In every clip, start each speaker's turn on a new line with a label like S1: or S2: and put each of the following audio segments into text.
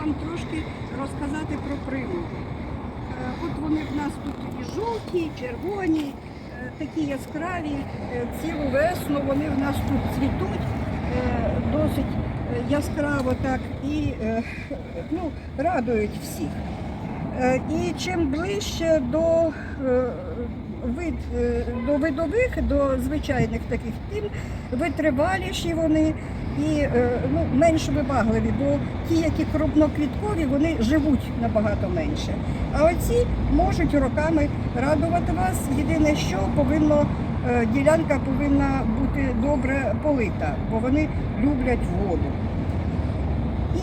S1: вам трошки розказати про примули. Е, От вони в нас тут і жовті, і червоні, е, такі яскраві. Е, Цілу весну вони в нас тут цвітуть досить яскраво так і ну, радують всіх. І чим ближче до, вид, до видових, до звичайних таких, тим витриваліші вони і е, ну, менш вибагливі, бо ті, які крупноквіткові, вони живуть набагато менше. А оці можуть роками радувати вас. Єдине, що повинно, е, ділянка повинна бути добре полита, бо вони люблять воду.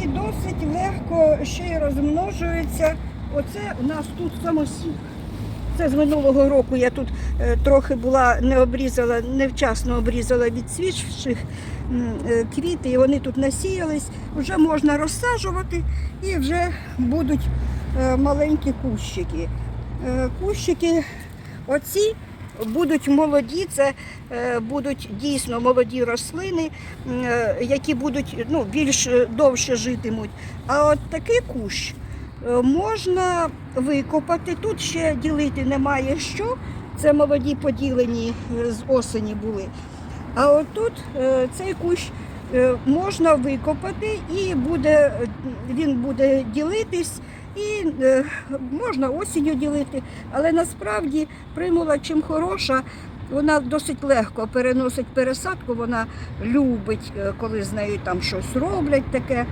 S1: І досить легко ще й розмножуються. Оце у нас тут самосів. Це з минулого року я тут е, трохи була не обрізала, невчасно обрізала від свіжих е, квіти, і вони тут насіялись. Вже можна розсаджувати і вже будуть е, маленькі кущики. Кущики оці будуть молоді, це будуть дійсно молоді рослини, які будуть ну, більш довше житимуть. А от такий кущ можна викопати. Тут ще ділити немає що. Це молоді поділені е, з осені були. А отут е, цей кущ е, можна викопати і буде, е, він буде ділитись. І е, можна осінню ділити, але насправді примула чим хороша, вона досить легко переносить пересадку, вона любить, е, коли з нею там щось роблять таке.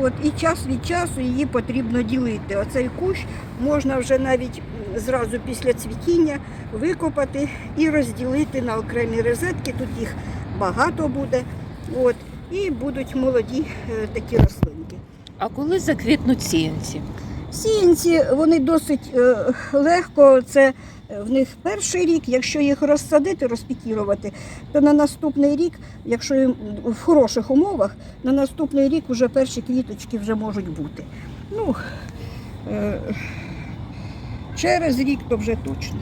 S1: От, і час від часу її потрібно ділити. Оцей кущ можна вже навіть зразу після цвітіння викопати і розділити на окремі розетки. Тут їх багато буде. От, і будуть молоді е, такі рослинки.
S2: А коли заквітнуть сіянці?
S1: Сіянці вони досить е, легко. Це е, в них перший рік. Якщо їх розсадити, розпікірувати, то на наступний рік, якщо їм в хороших умовах, на наступний рік вже перші квіточки вже можуть бути. Ну, е, через рік то вже точно.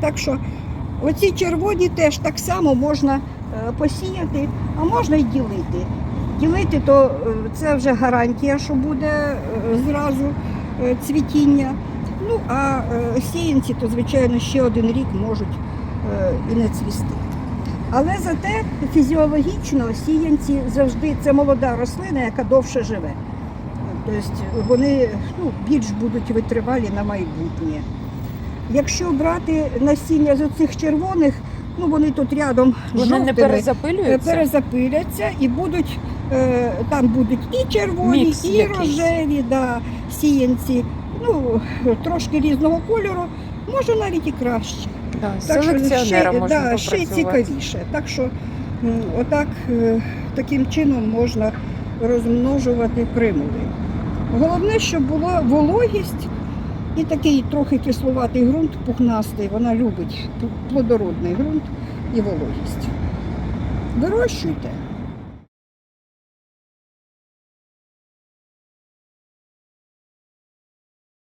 S1: Так що оці червоні теж так само можна посіяти, а можна й ділити. Ділити, то е, це вже гарантія, що буде е, зразу е, цвітіння. Ну, а сіянці, то, звичайно, ще один рік можуть і не цвісти. Але зате фізіологічно сіянці завжди це молода рослина, яка довше живе. Тобто вони ну, більш будуть витривалі на майбутнє. Якщо брати насіння з оцих червоних, ну вони тут рядом
S2: Вони не
S1: жовтими, Е,
S2: перезапилюються?
S1: перезапиляться і будуть там будуть і червоні,
S2: Мікс
S1: і
S2: якийсь.
S1: рожеві, да, сіянці, ну трошки різного кольору, може навіть і краще.
S2: Да,
S1: Так що ще,
S2: можна
S1: да, ще й цікавіше. Так що отак е, таким чином можна розмножувати примули. Головне, щоб була вологість і такий трохи кисловатий ґрунт, пухнастий. Вона любить плодородний ґрунт і вологість. Вирощуйте.